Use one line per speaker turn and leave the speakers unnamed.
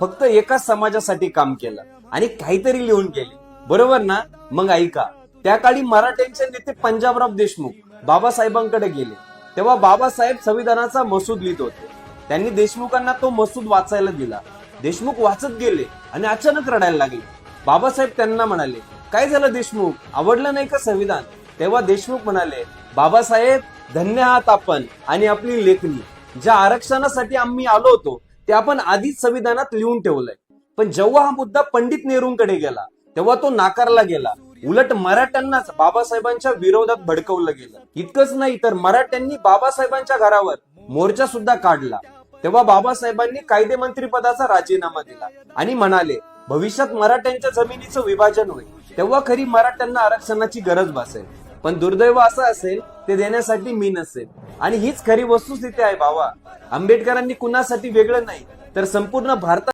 फक्त एकाच समाजासाठी काम केलं आणि काहीतरी लिहून गेले बरोबर ना? मग ऐका. त्या काळी मराठ्यांचे नेते पंजाबराव देशमुख बाबासाहेबांकडे गेले. तेव्हा बाबासाहेब संविधानाचा मसूद लिहित होते. त्यांनी देशमुखांना तो मसूद वाचायला दिला. देशमुख वाचत गेले आणि अचानक रडायला लागले. बाबासाहेब त्यांना म्हणाले काय झालं देशमुख? आवडलं नाही का संविधान? तेव्हा देशमुख म्हणाले बाबासाहेब धन्य आहात आपण आणि आपली लेखणी. ज्या आरक्षणासाठी आम्ही आलो होतो ते आपण आधीच संविधानात लिहून ठेवलंय. पण जेव्हा हा मुद्दा पंडित नेहरूंकडे गेला तेव्हा तो नाकारला गेला. उलट मराठ्यांनाच बाबासाहेबांच्या विरोधात भडकवलं गेलं. इतकंच नाही तर मराठ्यांनी बाबासाहेबांच्या घरावर मोर्चा सुद्धा काढला. तेव्हा बाबासाहेबांनी कायदे मंत्रीपदाचा राजीनामा दिला आणि म्हणाले भविष्यात मराठ्यांच्या जमिनीचं विभाजन होईल. तेव्हा खरी मराठ्यांना आरक्षणाची गरज भासेल. पण दुर्दैव असं असेल ते देण्यासाठी मी नसेल. आणि हीच खरी वस्तुस्थिती आहे बाबा आंबेडकरांनी कुणासाठी वेगळं नाही तर संपूर्ण भारतात